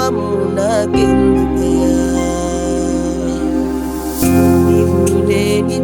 అంతమునకెందుకయా నీవు రేగి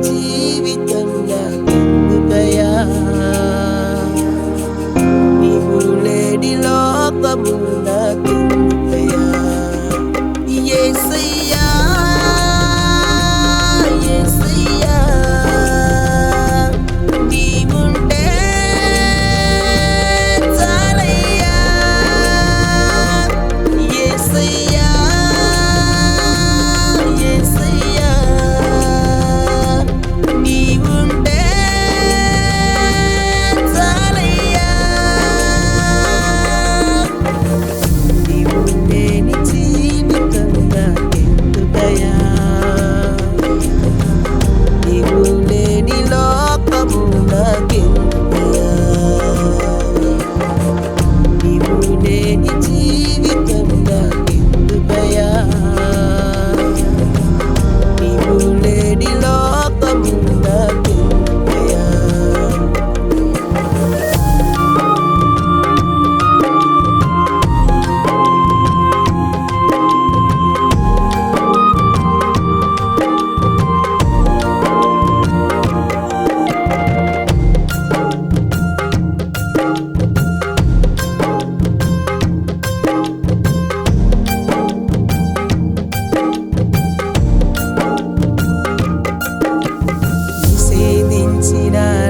see that.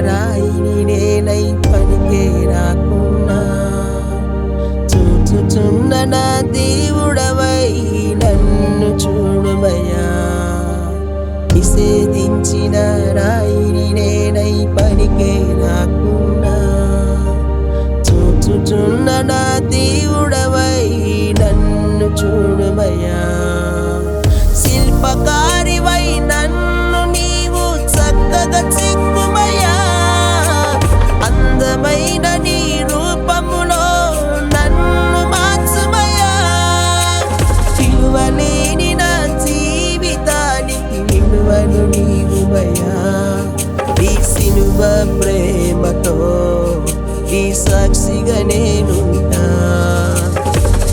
నీ నేనుంటా.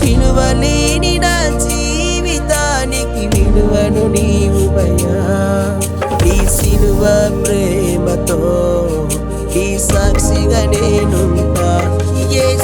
విలువలేని నా జీవితానికి విలువను నీవు భయా. ఈ సిలువ ప్రేమతో ఈ సాక్షిగా నేనుంటా. ఏ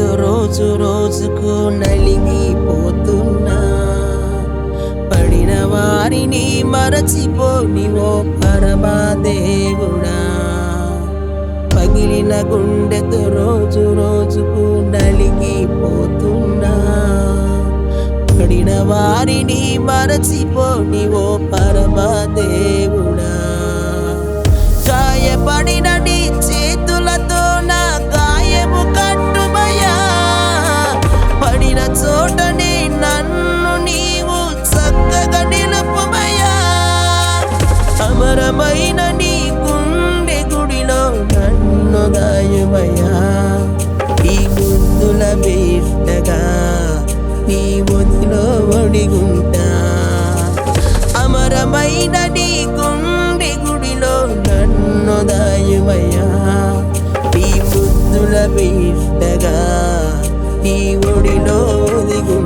నీతో రోజు రోజుకు నలిగిపోతున్నా. పడిన వారిని మరచిపోని ఓ పరమా పగిలిన గుండెతో రోజు రోజుకు నలిగిపోతున్నా. పడిన వారిని మరచిపోని ఓ పరమా గాయపడిన దాయుమయ్యా ఈ గుందుల బిడ్డగా నీ ఒదిలో ఒడిగుంటా. అమరమైన నీ గుండె గుడిలో నన్ను దాయుమయ్యా నీ ముద్దుల బిడ్డగా నీ ఒడిలో ఒదిగు